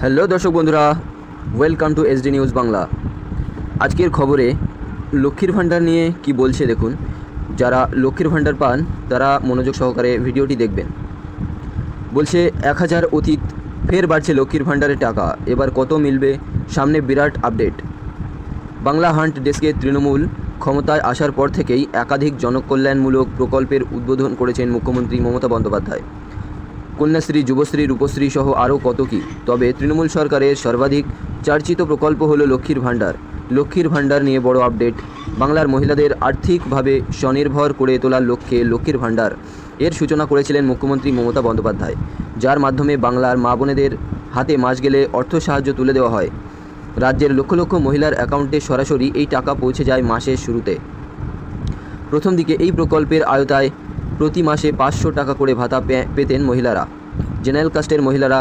Hello দর্শক বন্ধুরা welcome to SD news Bangla আজকের খবরে লক্ষ্মীর ভাণ্ডার নিয়ে কি বলছে দেখুন। যারা লক্ষ্মীর ভাণ্ডার পান, তারা মনোযোগ সহকারে ভিডিওটি দেখবেন। বলছে, এক হাজার অতীত, ফের বাড়ছে লক্ষ্মীর ভাণ্ডারের টাকা। এবার কত মিলবে? সামনে বিরাট আপডেট। বাংলা হান্ট ডেস্কে তৃণমূল ক্ষমতায় আসার পর থেকেই একাধিক জনকল্যাণমূলক প্রকল্পের উদ্বোধন করেছেন মুখ্যমন্ত্রী মমতা বন্দ্যোপাধ্যায়। কন্যাশ্রী, যুবশ্রী, রূপশ্রী সহ আরও কত কী? তবে তৃণমূল সরকারের সর্বাধিক চর্চিত প্রকল্প হলো লক্ষ্মীর ভাণ্ডার। লক্ষ্মীর ভাণ্ডার নিয়ে বড় আপডেট। বাংলার মহিলাদের আর্থিকভাবে স্বনির্ভর করে তোলার লক্ষ্যে লক্ষ্মীর ভাণ্ডার। এর সূচনা করেছিলেন মুখ্যমন্ত্রী মমতা বন্দ্যোপাধ্যায়, যার মাধ্যমে বাংলার মা বোনেদের হাতে মাস গেলে অর্থ সাহায্য তুলে দেওয়া হয়। রাজ্যের লক্ষ লক্ষ মহিলার অ্যাকাউন্টে সরাসরি এই টাকা পৌঁছে যায় মাসের শুরুতে। প্রথম দিকে এই প্রকল্পের আয়তায় প্রতি মাসে পাঁচশো টাকা করে ভাতা পেতেন মহিলারা। জেনারেল কাস্টের মহিলারা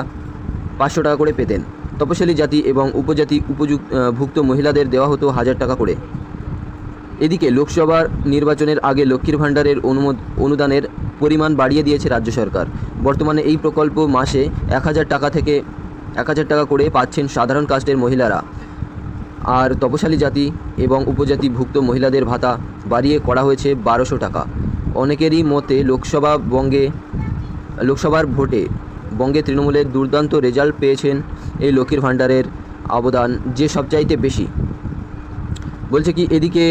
পাঁচশো টাকা করে পেতেন। তপশিলি জাতি এবং উপজাতি উপযুক্ত ভুক্ত মহিলাদের দেওয়া হতো হাজার টাকা করে। এদিকে লোকসভার নির্বাচনের আগে লক্ষ্মীর ভাণ্ডারের অনুমোদ অনুদানের পরিমাণ বাড়িয়ে দিয়েছে রাজ্য সরকার। বর্তমানে এই প্রকল্প মাসে এক হাজার টাকা থেকে এক হাজার টাকা করে পাচ্ছেন সাধারণ কাস্টের মহিলারা। আর তপশালী জাতি এবং উপজাতি ভুক্ত মহিলাদের ভাতা বাড়িয়ে করা হয়েছে বারোশো টাকা। অনেকেরই মতে লোকসভা বঙ্গে, লোকসভার ভোটে বঙ্গে তৃণমূলের দুর্দান্ত রেজাল্ট পেয়েছেন এই লক্ষ্মীর ভাণ্ডারের অবদান যে সবচাইতে বেশি। বলছে কি, এদিকে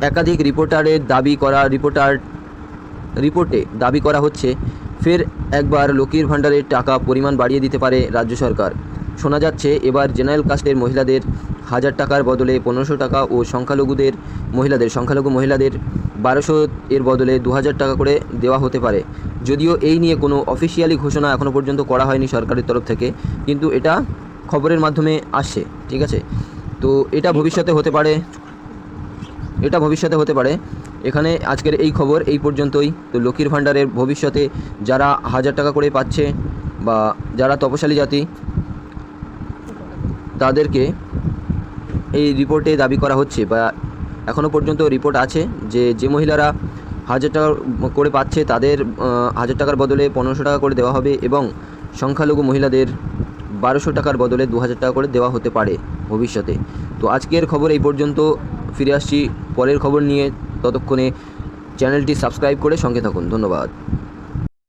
একাধিক রিপোর্টারের দাবি করা, রিপোর্টার, রিপোর্টে দাবি করা হচ্ছে, ফের একবার লক্ষ্মীর ভাণ্ডারের টাকা পরিমাণ বাড়িয়ে দিতে পারে রাজ্য সরকার। শোনা যাচ্ছে, এবার জেনারেল কাস্টের মহিলাদের হাজার টাকার বদলে পনেরোশো টাকা ও সংখ্যালঘুদের মহিলাদের, সংখ্যালঘু মহিলাদের বারোশো এর বদলে দু হাজার টাকা করে দেওয়া হতে পারে। যদিও এই নিয়ে কোনো অফিসিয়ালি ঘোষণা এখনও পর্যন্ত করা হয়নি সরকারের তরফ থেকে, কিন্তু এটা খবরের মাধ্যমে আসছে, ঠিক আছে? তো এটা ভবিষ্যতে হতে পারে, এটা ভবিষ্যতে হতে পারে। এখানে আজকের এই খবর এই পর্যন্তই। তো লক্ষ্মীর ভাণ্ডারের ভবিষ্যতে যারা হাজার টাকা করে পাচ্ছে বা যারা তপশালী জাতি, তাদেরকে এই রিপোর্টে দাবি করা হচ্ছে বা এখনও পর্যন্ত রিপোর্ট আছে যে যে মহিলারা হাজার টাকা করে পাচ্ছে তাদের হাজার টাকার বদলে পনেরোশো টাকা করে দেওয়া হবে এবং সংখ্যালঘু মহিলাদের বারোশো টাকার বদলে দু হাজার টাকা করে দেওয়া হতে পারে ভবিষ্যতে। তো আজকের খবর এই পর্যন্ত। ফিরে আসছি পরের খবর নিয়ে। ততক্ষণে চ্যানেলটি সাবস্ক্রাইব করে সঙ্গে থাকুন। ধন্যবাদ।